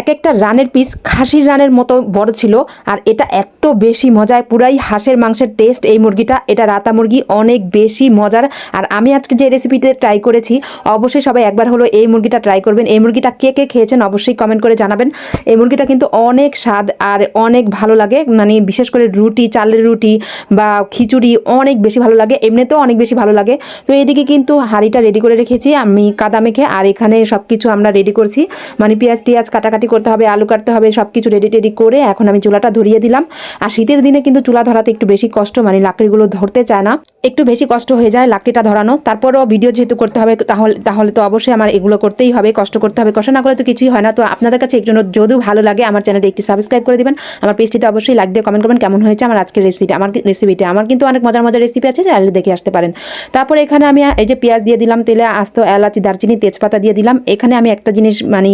এক একটা রানের পিস খাসির রানের মতো বড় ছিল, আর এটা এত বেশি মজায়, পুরাই হাঁসের মাংসের টেস্ট এই মুরগিটা, এটা রাতা মুরগি অনেক বেশি মজার। আর আমি আজকে যে রেসিপিতে ট্রাই করেছি, অবশ্যই সবাই একবার হলো এই মুরগিটা ট্রাই করবেন। এই মুরগিটা কে কে খেয়েছেন অবশ্যই কমেন্ট করে জানাবেন। এই মুরগিটা কিন্তু অনেক স্বাদ আর অনেক ভালো লাগে মানে বিশেষ করে রুটি, চালের রুটি বা খিচুড়ি অনেক বেশি ভালো লাগে, এমনিতেও অনেক বেশি ভালো লাগে। তো এদিকে কিন্তু হাঁড়িটা রেডি করে রেখেছি আমি কাদা মেখে, আর এখানে সব কিছু আমরা রেডি করছি। মানে পেঁয়াজ, টিয়াজ, কাটাকাটি করতে হবে, আলু কাটতে হবে সব কিছু রেডি টেডি করে এখন আমি চুলাটা ধরিয়ে দিলাম। আর শীতের দিনে কিন্তু চুলা ধরাতে একটু বেশি কষ্ট মানে লাকড়িগুলো ধরতে চায় না। একটু বেশি কষ্ট হয়ে যায় লাকড়িটা ধরানো। তারপরও ভিডিও যেহেতু করতে হবে, তাহলে তাহলে তো অবশ্যই আমার এগুলো করতেই হবে, কষ্ট করতে হবে। কষ্ট না করলে তো কিছুই হয় না। তো আপনাদের কাছে একজন যদিও ভালো লাগে, আমার চ্যানেলটি একটি সাবস্ক্রাইব করে দিবেন। আমার পেজটিতে অবশ্যই লাইক দিয়ে কমেন্ট করবেন, কেমন হয়েছে আমার আজকের রেসিপিটা আমার রেসিপিটা আমার কিন্তু অনেক মজার মজার রেসিপি আছে, চাইলে দেখে আসতে পারেন। তারপরে এখানে আমি, এই যে পেঁয়াজ দিয়ে দিলাম তেলে, আস্ত, এলাচি, দারচিনি, তেজপাতা দিয়ে দিলাম। এখানে আমি একটা জিনিস মানে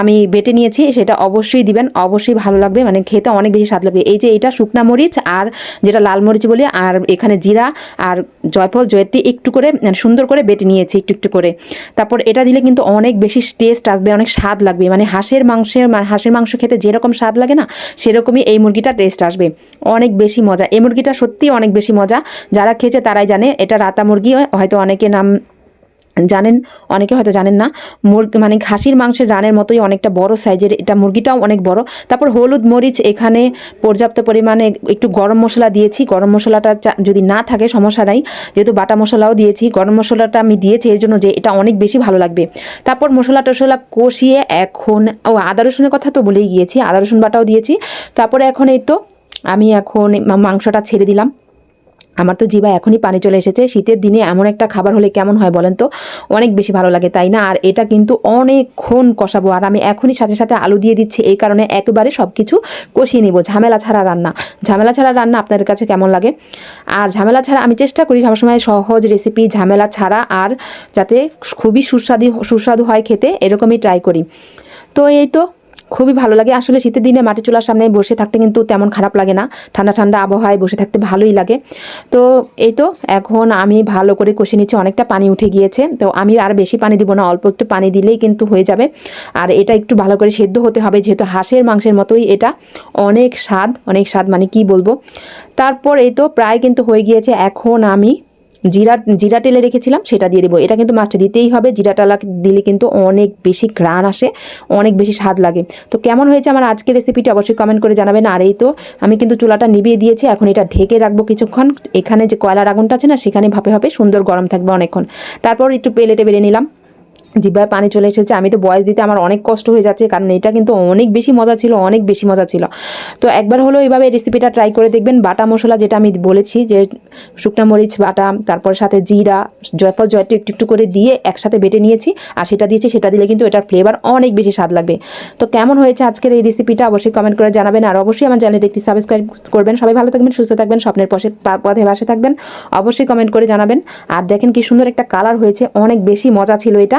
আমি বেটে নিয়েছি সেটা অবশ্যই দিবেন, অবশ্যই ভালো লাগবে মানে খেতে অনেক বেশি স্বাদ লাগবে। এই যে এটা শুকনা মরিচ আর যেটা লাল মরিচ বলি, আর এখানে জিরা আর জয়ফল জয়টি একটু করে মানে সুন্দর করে বেটে নিয়েছি একটু একটু করে। তারপর এটা দিলে কিন্তু অনেক বেশি টেস্ট আসবে, অনেক স্বাদ লাগবে। মানে হাঁসের মাংসের হাঁসের মাংস খেতে যেরকম স্বাদ লাগে না, সেরকমই এই মুরগিটা টেস্ট আসবে। অনেক বেশি মজা। এই মুরগিটা সত্যিই অনেক বেশি মজা। যারা খেয়েছে তারাই জানে, এটা রাতা মুরগি, হয়তো অনেকে নাম জানেন, অনেকে হয়তো জানেন না, মুরগি মানে খাসির মাংসের রানের মতোই অনেকটা বড় সাইজের, এটা মুরগিটাও অনেক বড়। তারপর হলুদ মরিচ এখানে পর্যাপ্ত পরিমাণে একটু গরম মশলা দিয়েছি। গরম মশলাটা যদি না থাকে সমস্যা নাই। যেহেতু বাটা মশলাও দিয়েছি, গরম মশলাটা আমি দিয়েছি, এর জন্য যে এটা অনেক বেশি ভালো লাগবে। তারপর মশলা টশলা কষিয়ে এখন, ও আদা রসুনের কথা তো বলেই গিয়েছি, আদা রসুন বাটাও দিয়েছি। তারপরে এখন এই তো, আমি এখন মাংসটা ছেড়ে দিলাম। আমার তো জিবা এখনই পানি চলে এসেছে। শীতের দিনে এমন একটা খাবার হলে কেমন হয় বলেন তো? অনেক বেশি ভালো লাগে, তাই না? আর এটা কিন্তু অনেকক্ষণ কষাবো। আর আমি এখনই সাথে সাথে আলু দিয়ে দিচ্ছি। এই কারণে একেবারে সব কিছু কষিয়ে নিব। ঝামেলা ছাড়া রান্না। ঝামেলা ছাড়া রান্না আপনাদের কাছে কেমন লাগে? আর ঝামেলা ছাড়া আমি চেষ্টা করি সবসময় সহজ রেসিপি ঝামেলা ছাড়া আর যাতে খুবই সুস্বাদু সুস্বাদু হয় খেতে, এরকমই ট্রাই করি। তো এই তো খুবই ভালো লাগে। আসলে শীতের দিনে মাটি চুলার সামনে বসে থাকতে কিন্তু তেমন খারাপ লাগে না। ঠান্ডা ঠান্ডা আবহাওয়ায় বসে থাকতে ভালোই লাগে। তো এই তো, এখন আমি ভালো করে কষে নিচ্ছি। অনেকটা পানি উঠে গিয়েছে। তো আমি আর বেশি পানি দিব না, অল্প একটু পানি দিলেই কিন্তু হয়ে যাবে। আর এটা একটু ভালো করে সেদ্ধ হতে হবে, যেহেতু হাঁসের মাংসের মতোই এটা। অনেক স্বাদ অনেক স্বাদ মানে কি বলব? তারপর এই তো প্রায় কিন্তু হয়ে গিয়েছে। এখন আমি জিরা জিরা টেলে রেখেছিলাম, সেটা দিয়ে দেবো। এটা কিন্তু মাছটা দিতেই হবে। জিরা টালা দিলে কিন্তু অনেক বেশি ঘ্রাণ আসে, অনেক বেশি স্বাদ লাগে। তো কেমন হয়েছে আমার আজকের রেসিপিটি অবশ্যই কমেন্ট করে জানাবেন। আর এই তো, আমি কিন্তু চুলাটা নিবিয়ে দিয়েছি, এখন এটা ঢেকে রাখব কিছুক্ষণ। এখানে যে কয়লার আগুনটা আছে না, সেখানে ভাপে ভাপে সুন্দর গরম থাকবে অনেকক্ষণ। তারপর একটু প্লেটে বেড়ে নিলাম। জিব্বায় পানি চলে এসেছে, আমি তো বয়স দিতে আমার অনেক কষ্ট হয়ে যাচ্ছে, কারণ এটা কিন্তু অনেক বেশি মজা ছিল, অনেক বেশি মজা ছিল। তো একবার হলো এইভাবে রেসিপিটা ট্রাই করে দেখবেন, বাটা মশলা যেটা আমি বলেছি, যে শুকনো মরিচ, বাটা, তারপর সাথে জিরা, জয়ফল, জয়টি একটু একটু করে দিয়ে একসাথে বেটে নিয়েছি, আর সেটা দিয়েছি, সেটা দিলে কিন্তু এটার ফ্লেভার অনেক বেশি স্বাদ লাগবে। তো কেমন হয়েছে আজকের এই রেসিপিটা অবশ্যই কমেন্ট করে জানাবেন, আর অবশ্যই আমার চ্যানেলটি একটি সাবস্ক্রাইব করবেন। সবাই ভালো থাকবেন, সুস্থ থাকবেন, স্বপ্নের পথে পথে বাসে থাকবেন, অবশ্যই কমেন্ট করে জানাবেন। আর দেখেন কি সুন্দর একটা কালার হয়েছে, অনেক বেশি মজা ছিল এটা।